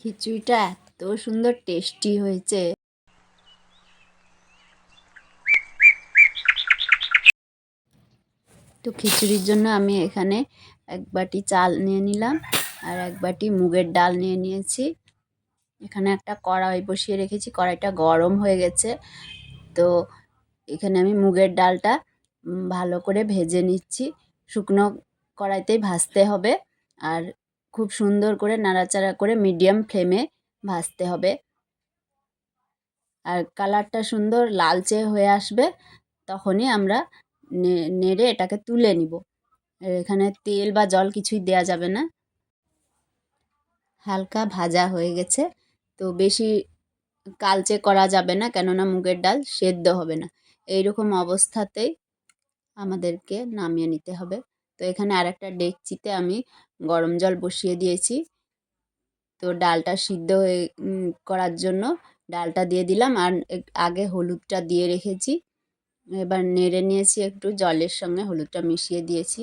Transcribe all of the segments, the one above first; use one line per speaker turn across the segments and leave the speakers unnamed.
খিচুড়িটা এত সুন্দর টেস্টি হয়েছে। তো খিচুড়ির জন্য আমি এখানে এক বাটি চাল নিয়ে নিলাম আর এক বাটি মুগের ডাল নিয়ে নিয়েছি। এখানে একটা কড়াই বসিয়ে রেখেছি, কড়াইটা গরম হয়ে গেছে। তো এখানে আমি মুগের ডালটা ভালো করে ভেজে নিচ্ছি। শুকনো কড়াইতেই ভাজতে হবে আর খুব সুন্দর করে নাড়াচাড়া করে মিডিয়াম ফ্লেমে ভাজতে হবে। আর কালারটা সুন্দর লালচে হয়ে আসবে, তখনই আমরা নেড়ে এটাকে তুলে নিব। এখানে তেল বা জল কিছুই দেয়া যাবে না। হালকা ভাজা হয়ে গেছে। তো বেশি কালচে করা যাবে না, কেননা মুগের ডাল সেদ্ধ হবে না। এইরকম অবস্থাতেই আমাদেরকে নামিয়ে নিতে হবে। তো এখানে আরেকটা ডেকচিতে আমি গরম জল বসিয়ে দিয়েছি। তো ডালটা সিদ্ধ হয়ে করার জন্য ডালটা দিয়ে দিলাম আর আগে হলুদটা দিয়ে রেখেছি। এবার নেড়ে নিয়েছি একটু, জলের সঙ্গে হলুদটা মিশিয়ে দিয়েছি।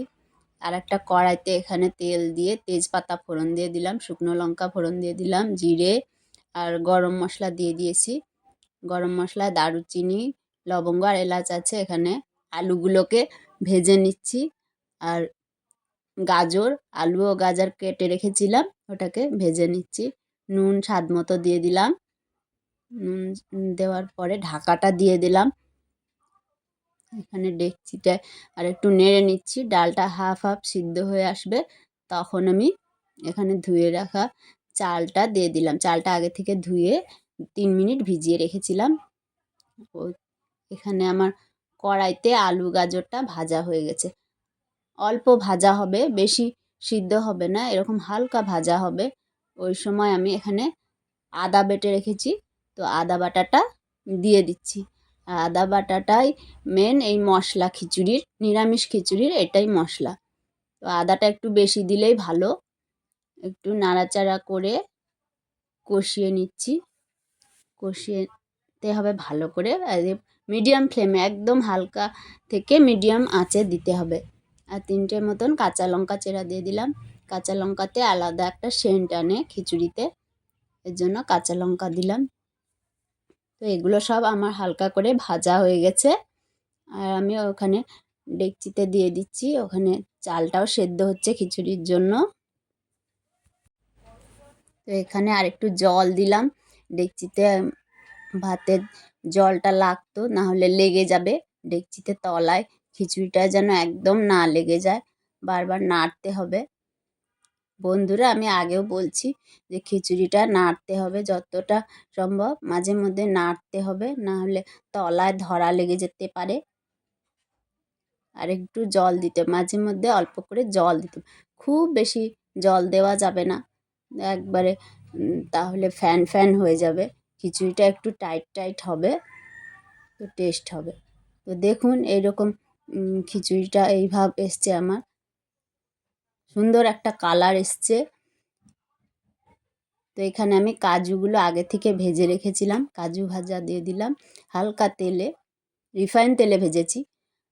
আর একটা কড়াইতে এখানে তেল দিয়ে তেজপাতা ফোড়ন দিয়ে দিলাম, শুকনো লঙ্কা ফোড়ন দিয়ে দিলাম, জিরে আর গরম মশলা দিয়ে দিয়েছি। গরম মশলা, দারুচিনি, লবঙ্গ আর এলাচ আছে এখানে। আলুগুলোকে ভেজে নিচ্ছি। আর গাজর, আলু ও গাজর কেটে রেখেছিলাম, ওটাকে ভেজে নিচ্ছি। নুন, স্বাদ মতো দিয়ে দিলাম। নুন দেওয়ার পরে ঢাকাটা দিয়ে দিলাম। এখানে ডেকচিটা আর একটু নেড়ে নিচ্ছি, ডালটা হাফ হাফ সিদ্ধ হয়ে আসবে। তখন আমি এখানে ধুয়ে রাখা চালটা দিয়ে দিলাম। চালটা আগে থেকে ধুয়ে তিন মিনিট ভিজিয়ে রেখেছিলাম। ও এখানে আমার কড়াইতে আলু গাজরটা ভাজা হয়ে গেছে। অল্প ভাজা হবে, বেশি সিদ্ধ হবে না, এরকম হালকা ভাজা হবে। ওই সময় আমি এখানে আদা বেটে রেখেছি। তো আদা বাটাটা দিয়ে দিচ্ছি। আর আদা বাটাটাই মেন এই মশলা খিচুড়ির, নিরামিষ খিচুড়ির এটাই মশলা। তো আদাটা একটু বেশি দিলেই ভালো। একটু নাড়াচাড়া করে কষিয়ে নিচ্ছি। কষিয়েতে হবে ভালো করে। মিডিয়াম ফ্লেমে একদম হালকা থেকে মিডিয়াম আঁচে দিতে হবে। আর তিনটের মতন কাঁচা লঙ্কা চেরা দিয়ে দিলাম। কাঁচা লঙ্কাতে আলাদা একটা সেন্ট আনে খিচুড়িতে, এর জন্য কাঁচা লঙ্কা দিলাম। তো এগুলো সব আমার হালকা করে ভাজা হয়ে গেছে। আর আমি ওখানে ডেকচিতে দিয়ে দিচ্ছি, ওখানে চালটাও সেদ্ধ হচ্ছে খিচুড়ির জন্য। তো এখানে আরেকটু জল দিলাম, ডেকচিতে ভাতের জলটা লাগতো না হলে লেগে যাবে। ডেকচিতে তলায় খিচুড়িটা যেন একদম না লেগে যায়। বারবার নাড়তে হবে। বন্ধুরা, আমি আগেও বলছি যে খিচুড়িটা নাড়তে হবে যতটা সম্ভব। মাঝে মধ্যে নাড়তে হবে, না হলে তলায় ধরা লেগে যেতে পারে। আর একটু জল দিতে মাঝে মধ্যে অল্প করে জল দিতে খুব বেশি জল দেওয়া যাবে না। একবারে তাহলে ফ্যান ফ্যান হয়ে যাবে। খিচুড়িটা একটু টাইট টাইট হবে, তো টেস্ট হবে। তো দেখুন, এইরকম খিচুড়িটা এই ভাব এসছে আমার। সুন্দর একটা কালার এসছে। তো এখানে আমি কাজুগুলো আগে থেকে ভেজে রেখেছিলাম। কাজু ভাজা দিয়ে দিলাম হালকা তেলে রিফাইন তেলে ভেজেছি।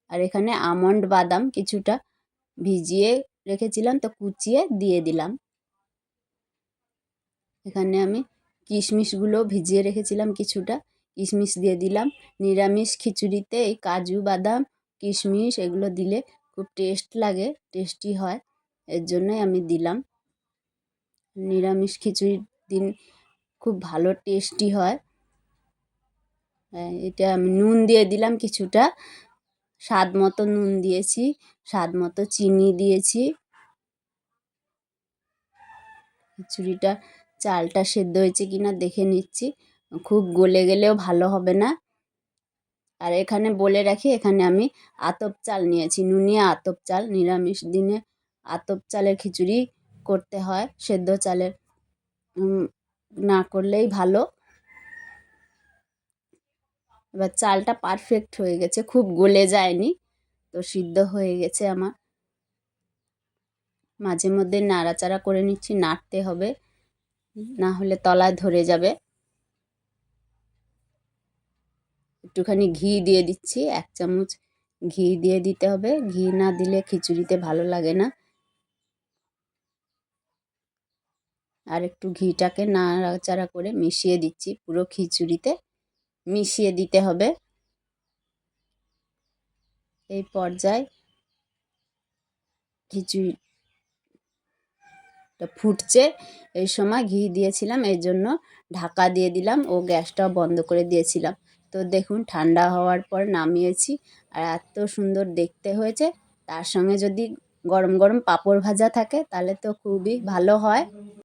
আর এখানে আমন্ড বাদাম কিছুটা ভিজিয়ে রেখেছিলাম তো কুচিয়ে দিয়ে দিলাম। এখানে আমি কিশমিশগুলো ভিজিয়ে রেখেছিলাম কিছুটা। কিশমিশ দিয়ে দিলাম। নিরামিষ খিচুড়িতে এই কাজু বাদাম কিশমিশ এগুলো দিলে খুব টেস্ট লাগে টেস্টি হয়। এর জন্যই আমি দিলাম। নিরামিষ খিচুড়ির দিন খুব ভালো টেস্টি হয়। হ্যাঁ, এটা আমি নুন দিয়ে দিলাম কিছুটা। স্বাদ মতো নুন দিয়েছি স্বাদ মতো চিনি দিয়েছি। খিচুড়িটা চালটা সেদ্ধ হয়েছে কিনা দেখে নিচ্ছি। খুব গলে গেলেও ভালো হবে না। আর এখানে বলে রাখি, এখানে আমি আতপ চাল নিয়েছি। নুনিয়া আতপ চাল, নিরামিষ দিনে আতপ চালের খিচুড়ি করতে হয়, সেদ্ধ চালের। না করলেই ভালো। এবার চালটা পারফেক্ট হয়ে গেছে, খুব গলে যায়নি, তো সিদ্ধ হয়ে গেছে আমার। মাঝে মধ্যে নাড়াচাড়া করে নিচ্ছি, নাড়তে হবে, না হলে তলায় ধরে যাবে। একটুখানি ঘি দিয়ে দিচ্ছি, এক চামচ ঘি দিয়ে দিতে হবে। ঘি না দিলে খিচুড়িতে ভালো লাগে না। আর একটু ঘিটাকে নাড়াচাড়া করে মিশিয়ে দিচ্ছি পুরো খিচুড়িতে। মিশিয়ে দিতে হবে। এই পর্যায়ে খিচুড়িটা ফুটছে। এই সময় ঘি দিয়েছিলাম এই জন্য ঢাকা দিয়ে দিলাম ও গ্যাসটাও বন্ধ করে দিয়েছিলাম। তো দেখুন, ঠান্ডা হওয়ার পর নামিয়েছি আর এত সুন্দর দেখতে হয়েছে। তার সঙ্গে যদি গরম গরম পাঁপড় ভাজা থাকে, তাহলে তো খুবই ভালো হয়।